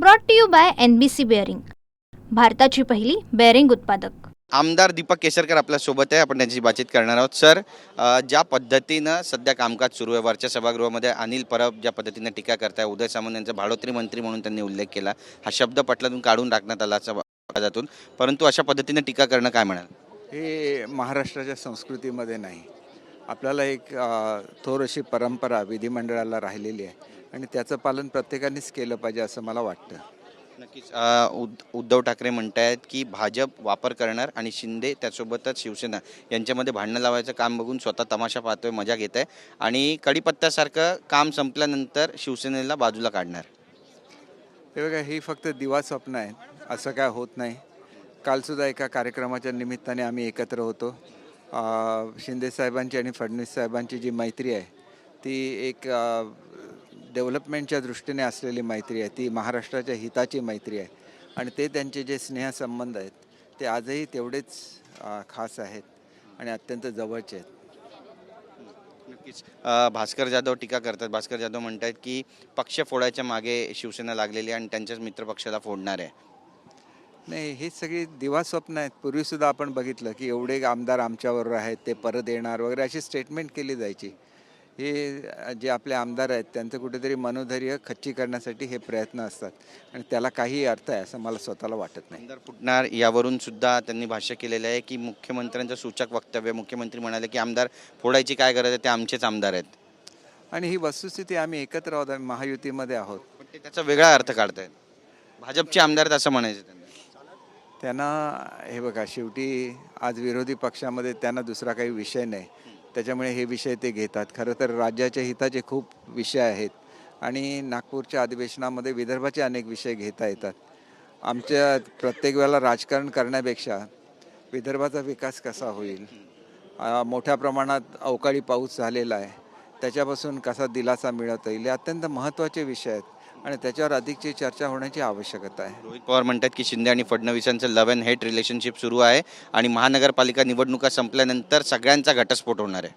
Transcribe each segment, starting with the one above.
Brought to you by N B C bearing भारताची पहिली bearing उत्पादक. आमदार दीपक केसरकर आपल्यासोबत आहे. आपण त्यांची बातचीत करणार आहोत. सर ज्या पद्धतीनं सध्या कामकाज सुरू आहे वरच्या सभागृहामध्ये अनिल परब ज्या पद्धतीनं टीका करताय उदय सामंत यांचा भाडोत्री मंत्री म्हणून त्यांनी उल्लेख केला हा शब्द पटलातून काढून टाकण्यात आला समाजातून परंतु अशा पद्धतीनं टीका करणं काय म्हणाल? हे महाराष्ट्राच्या संस्कृतीमध्ये नाही. आपल्याला एक थोर अशी परंपरा विधिमंडळाला राहिलेली आहे आणि त्याचं पालन प्रत्येकानेच केलं पाहिजे असं मला वाटतं. नक्कीच. उद्धव ठाकरे म्हणतायत की भाजप वापर करणार आणि शिंदे त्यासोबतच शिवसेना यांच्यामध्ये भांडणं लावायचं काम बघून स्वतः तमाशा पाहतोय मजा घेत आहे आणि कडीपत्त्यासारखं काम संपल्यानंतर शिवसेनेला बाजूला काढणार. हे बघा ही फक्त दिवा स्वप्न आहेत असं काय होत नाही. कालसुद्धा एका कार्यक्रमाच्या निमित्ताने आम्ही एकत्र होतो. शिंदेसाहेबांची शिंदे साहेबांची आणि फडणवीस साहेबांची जी मैत्री आहे ती एक डेव्हलपमेंटच्या दृष्टीने असलेली मैत्री आहे. ती महाराष्ट्राच्या हिताची मैत्री आहे. आणि ते त्यांचे जे स्नेहसंबंध आहेत ते आजही तेवढेच खास आहेत आणि अत्यंत जवळचे आहेत. नक्कीच. भास्कर जाधव टीका करतात. भास्कर जाधव म्हणतात की पक्ष फोडायच्या मागे शिवसेना लागलेली आहे आणि त्यांच्याच मित्रपक्षाला फोडणार आहे. नाही हे सगळी दिवा स्वप्न आहेत. पूर्वीसुद्धा आपण बघितलं की एवढे आमदार आमच्याबरोबर आहेत ते परत येणार वगैरे अशी स्टेटमेंट केली जायची. हे जे आपले आमदार आहेत त्यांचं कुठेतरी मनोधैर्य खच्ची करण्यासाठी हे प्रयत्न असतात. आणि त्याला काही अर्थ आहे असं मला स्वतःला वाटत नाही. आमदार फुटणार यावरून सुद्धा त्यांनी भाष्य केलेलं आहे की मुख्यमंत्र्यांचं सूचक वक्तव्य मुख्यमंत्री म्हणाले की आमदार फोडायची काय गरज आहे ते आमचेच आमदार आहेत. आणि ही वस्तुस्थिती आम्ही एकत्र आहोत आम्ही महायुतीमध्ये आहोत. पण ते त्याचा वेगळा अर्थ काढतायत. भाजपचे आमदार आहेत असं म्हणायचं त्यांना. त्यांना हे बघा शेवटी आज विरोधी पक्षामध्ये त्यांना दुसरा काही विषय नाही. त्याच्यामुळे हे विषय ते घेतात. खरं तर राज्याच्या हिताचे खूप विषय आहेत आणि नागपूरच्या अधिवेशनामध्ये विदर्भाचे अनेक विषय घेता येतात. आमच्या प्रत्येक वेळेला राजकारण करण्यापेक्षा विदर्भाचा विकास कसा होईल? मोठ्या प्रमाणात अवकाळी पाऊस झालेला आहे. त्याच्यापासून कसा दिलासा मिळवता येईल हे अत्यंत महत्त्वाचे विषय आहेत. आणि त्याच्यावर अधिकची चर्चा होण्याची आवश्यकता आहे. रोहित पवार म्हणतात की शिंदे आणि फडणवीसांचं लव्ह अँड हेट रिलेशनशिप सुरू आहे आणि महानगरपालिका निवडणुका संपल्यानंतर सगळ्यांचा घटस्फोट होणार आहे.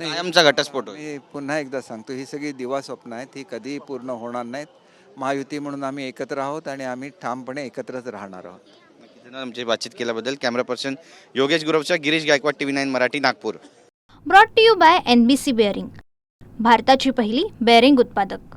नाही. कायमचा घटस्फोट होईल. मी पुन्हा एकदा सांगतो ही सगळी दिवा स्वप्न आहेत ही कधीही पूर्ण होणार नाहीत. महायुती म्हणून आम्ही एकत्र आहोत आणि आम्ही ठामपणे एकत्रच राहणार आहोत. आमची बातचीत केल्याबद्दल camera person Yogesh गुरवचा Girish Gaikwad T V nine Marathi Nagpur. Brought to you by N B C bearing भारताची पहिली बेअरिंग उत्पादक.